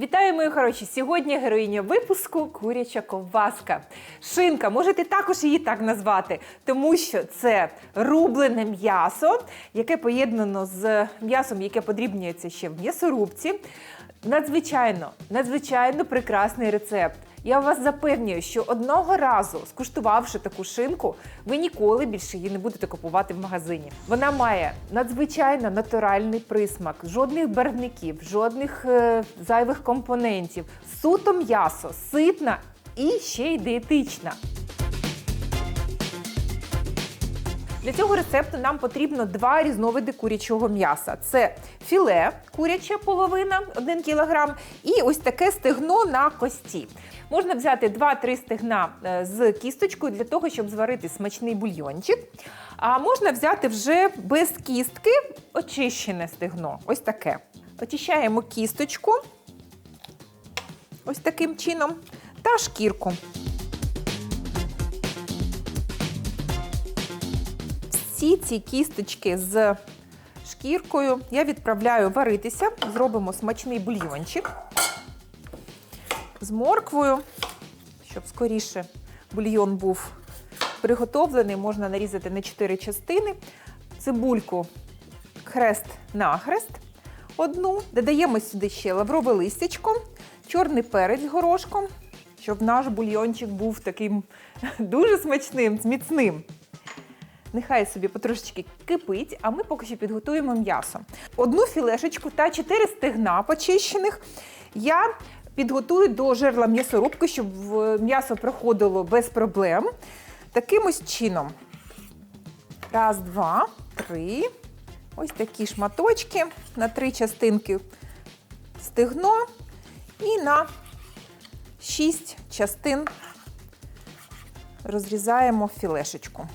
Вітаю, мої хороші! Сьогодні героїня випуску куряча ковбаска. Шинка, можете також її так назвати, тому що це рублене м'ясо, яке поєднано з м'ясом, яке подрібнюється ще в м'ясорубці. Надзвичайно, надзвичайно прекрасний рецепт. Я вас запевнюю, що одного разу, скуштувавши таку шинку, ви ніколи більше її не будете купувати в магазині. Вона має надзвичайно натуральний присмак, жодних барвників, жодних е, зайвих компонентів, суто м'ясо, ситна і ще й диетична. Для цього рецепту нам потрібно два різновиди курячого м'яса: це філе, куряча половина 1 кг, і ось таке стегно на кості. Можна взяти 2-3 стегна е, з кісточкою для того, щоб зварити смачний бульйончик. А можна взяти вже без кістки очищене стегно. Ось таке. Очищаємо кісточку ось таким чином та шкірку. Всі ці кісточки з шкіркою я відправляю варитися. Зробимо смачний бульйончик з морквою, щоб скоріше бульйон був приготовлений, можна нарізати на 4 частини. Цибульку хрест нахрест одну. Додаємо сюди ще лаврове листячко, чорний перець горошком, щоб наш бульйончик був таким дуже смачним, міцним. Нехай собі потрошечки кипить, а ми поки що підготуємо м'ясо. Одну філешечку та 4 стегна почищених я підготую до жерла м'ясорубки, щоб м'ясо проходило без проблем. Таким ось чином. Раз, два, три. Ось такі шматочки на три частинки стегно і на шість частин розрізаємо філешечку.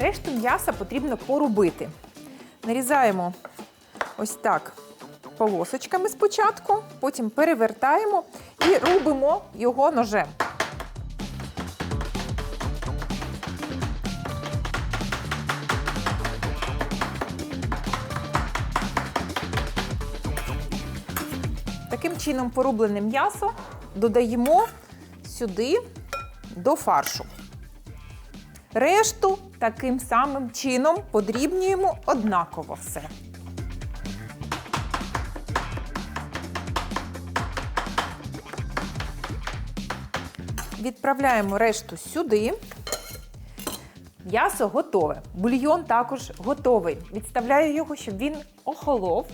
Решту м'яса потрібно порубити. Нарізаємо ось так полосочками спочатку, потім перевертаємо і рубимо його ножем. Таким чином порублене м'ясо додаємо сюди до фаршу. Решту таким самим чином подрібнюємо однаково все. Відправляємо решту сюди. М'ясо готове. Бульйон також готовий. Відставляю його, щоб він охолов.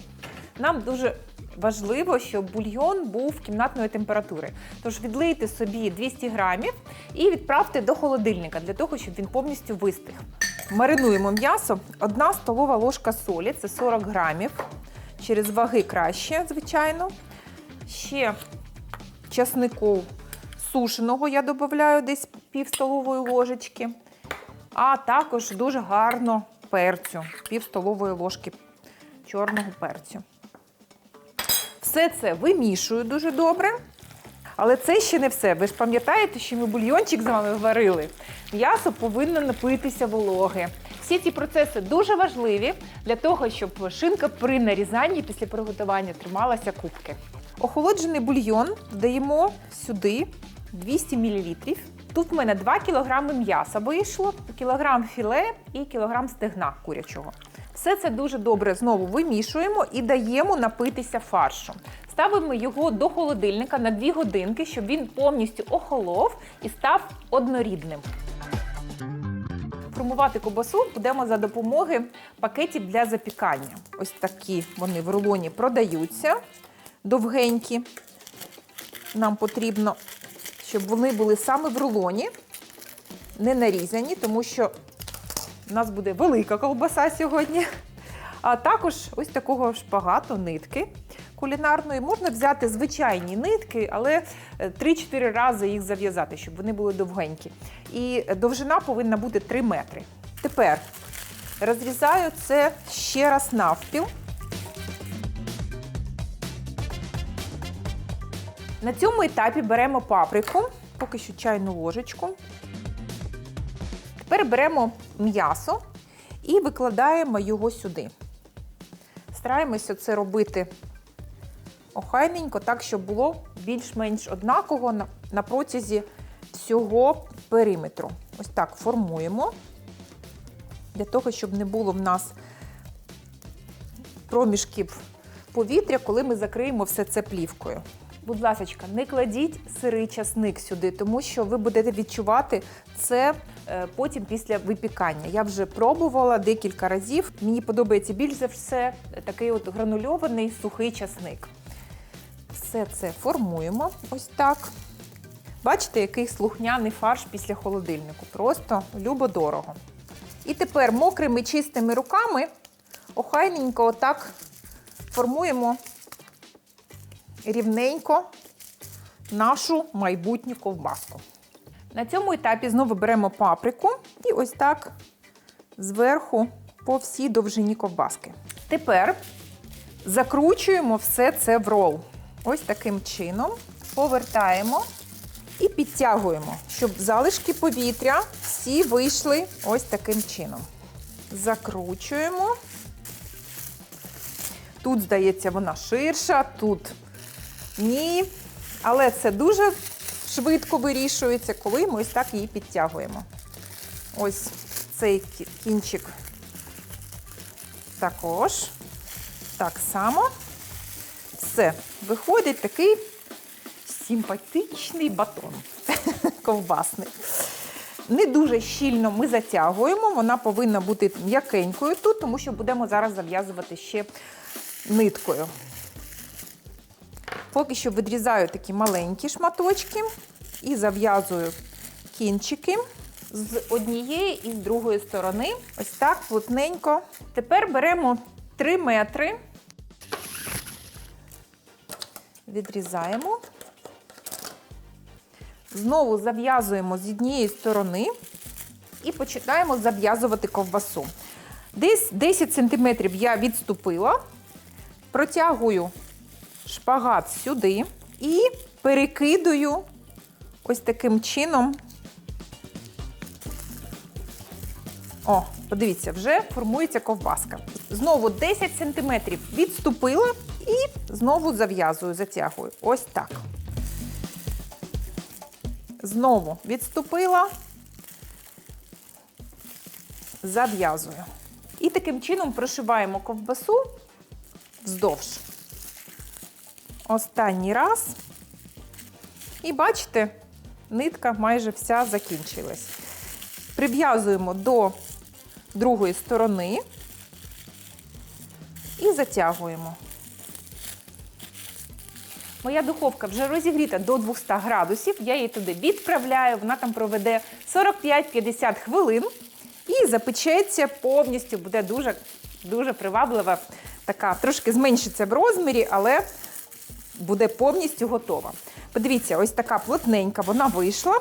Нам дуже важливо, щоб бульйон був кімнатної температури. Тож відлийте собі 200 грамів і відправте до холодильника для того, щоб він повністю вистиг. Маринуємо м'ясо. Одна столова ложка солі це 40 грамів. Через ваги краще, звичайно. Ще часнику сушеного я додаю десь пів столової ложечки. А також дуже гарно перцю, пів столової ложки чорного перцю. Все це вимішую дуже добре. Але це ще не все. Ви ж пам'ятаєте, що ми бульйончик з вами варили. М'ясо повинно напитися вологи. Всі ці процеси дуже важливі для того, щоб шинка при нарізанні після приготування трималася кубки. Охолоджений бульйон даємо сюди 200 мл. Тут в мене 2 кг м'яса вийшло, кілограм філе і кілограм стегна курячого. Все це дуже добре знову вимішуємо і даємо напитися фаршу. Ставимо його до холодильника на 2 годинки, щоб він повністю охолов і став однорідним. Формувати ковбасу будемо за допомоги пакетів для запікання. Ось такі вони в рулоні продаються довгенькі. Нам потрібно, щоб вони були саме в рулоні, не нарізані, тому що у нас буде велика ковбаса сьогодні. А також ось такого шпагату нитки кулінарної. Можна взяти звичайні нитки, але е, 3-4 рази їх зав'язати, щоб вони були довгенькі. І довжина повинна бути 3 метри. Тепер розрізаю це ще раз навпіл. На цьому етапі беремо паприку, поки що чайну ложечку. Тепер беремо м'ясо і викладаємо його сюди. Стараємося це робити охайненько, так, щоб було більш-менш однаково на, на протязі всього периметру. Ось так формуємо, для того, щоб не було в нас проміжків повітря, коли ми закриємо все це плівкою. Будь ласка, не кладіть сирий часник сюди, тому що ви будете відчувати це е, потім після випікання. Я вже пробувала декілька разів. Мені подобається більш за все такий от гранульований сухий часник. Все це формуємо ось так. Бачите, який слухняний фарш після холодильнику. Просто любо-дорого. І тепер мокрими чистими руками охайненько отак формуємо рівненько нашу майбутню ковбаску. На цьому етапі знову беремо паприку і ось так зверху по всій довжині ковбаски. Тепер закручуємо все це в рол. Ось таким чином повертаємо і підтягуємо, щоб залишки повітря всі вийшли ось таким чином. Закручуємо. Тут, здається, вона ширша, тут ні. Але це дуже швидко вирішується, коли ми ось так її підтягуємо. Ось цей кінчик також. Так само. Все. Виходить такий симпатичний батон ковбасний. Не дуже щільно ми затягуємо, вона повинна бути м'якенькою тут, тому що будемо зараз зав'язувати ще ниткою. Поки що відрізаю такі маленькі шматочки і зав'язую кінчики з однієї і з другої сторони. Ось так плотненько. Тепер беремо 3 метри, відрізаємо. Знову зав'язуємо з однієї сторони і починаємо зав'язувати ковбасу. Десь 10 см я відступила, протягую шпагат сюди і перекидую ось таким чином. О, подивіться, вже формується ковбаска. Знову 10 см відступила і знову зав'язую, затягую. Ось так. Знову відступила, зав'язую. І таким чином прошиваємо ковбасу вздовж. Останній раз. І бачите, нитка майже вся закінчилась. Прив'язуємо до другої сторони і затягуємо. Моя духовка вже розігріта до 200 градусів. Я її туди відправляю, вона там проведе 45-50 хвилин і запечеться повністю, буде дуже, дуже приваблива. Така трошки зменшиться в розмірі, але буде повністю готова. Подивіться, ось така плотненька вона вийшла.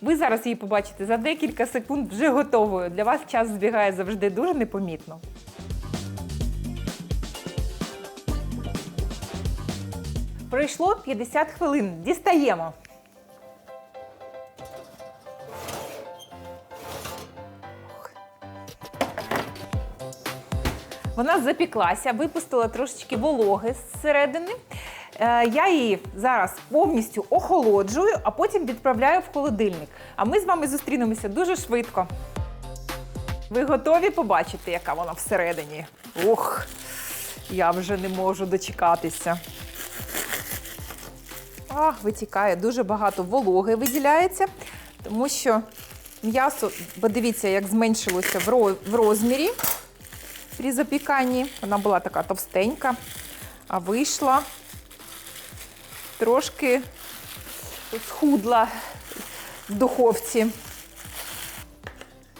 Ви зараз її побачите за декілька секунд вже готовою. Для вас час збігає завжди дуже непомітно. Пройшло 50 хвилин. Дістаємо. Вона запіклася, випустила трошечки вологи зсередини. Е, Я її зараз повністю охолоджую, а потім відправляю в холодильник. А ми з вами зустрінемося дуже швидко. Ви готові побачити, яка вона всередині? Ох, я вже не можу дочекатися. Ах, витікає, дуже багато вологи виділяється, тому що м'ясо, подивіться, як зменшилося в розмірі при запіканні. Вона була така товстенька, а вийшла трошки схудла в духовці.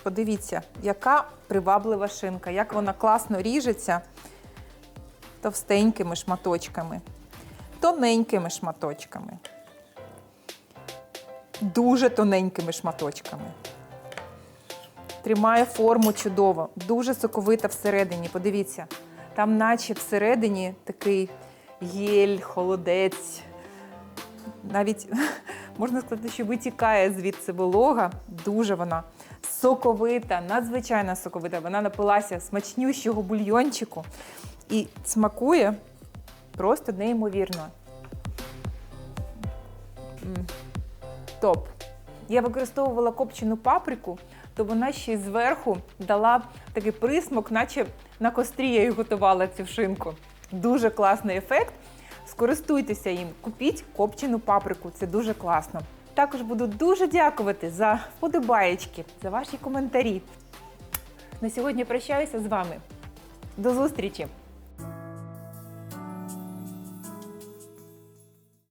Подивіться, яка приваблива шинка, як вона класно ріжеться товстенькими шматочками, тоненькими шматочками, дуже тоненькими шматочками. Тримає форму чудово, дуже соковита всередині. Подивіться, там, наче всередині такий гель, холодець. Навіть можна сказати, що витікає звідси волога. Дуже вона соковита, надзвичайно соковита. Вона напилася смачнющого бульйончику і смакує просто неймовірно. Топ. Я використовувала копчену паприку, то вона ще зверху дала такий присмак, наче на кострі я її готувала цю шинку. Дуже класний ефект. Скористуйтеся їм, купіть копчену паприку, це дуже класно. Також буду дуже дякувати за вподобаєчки, за ваші коментарі. На сьогодні прощаюся з вами. До зустрічі!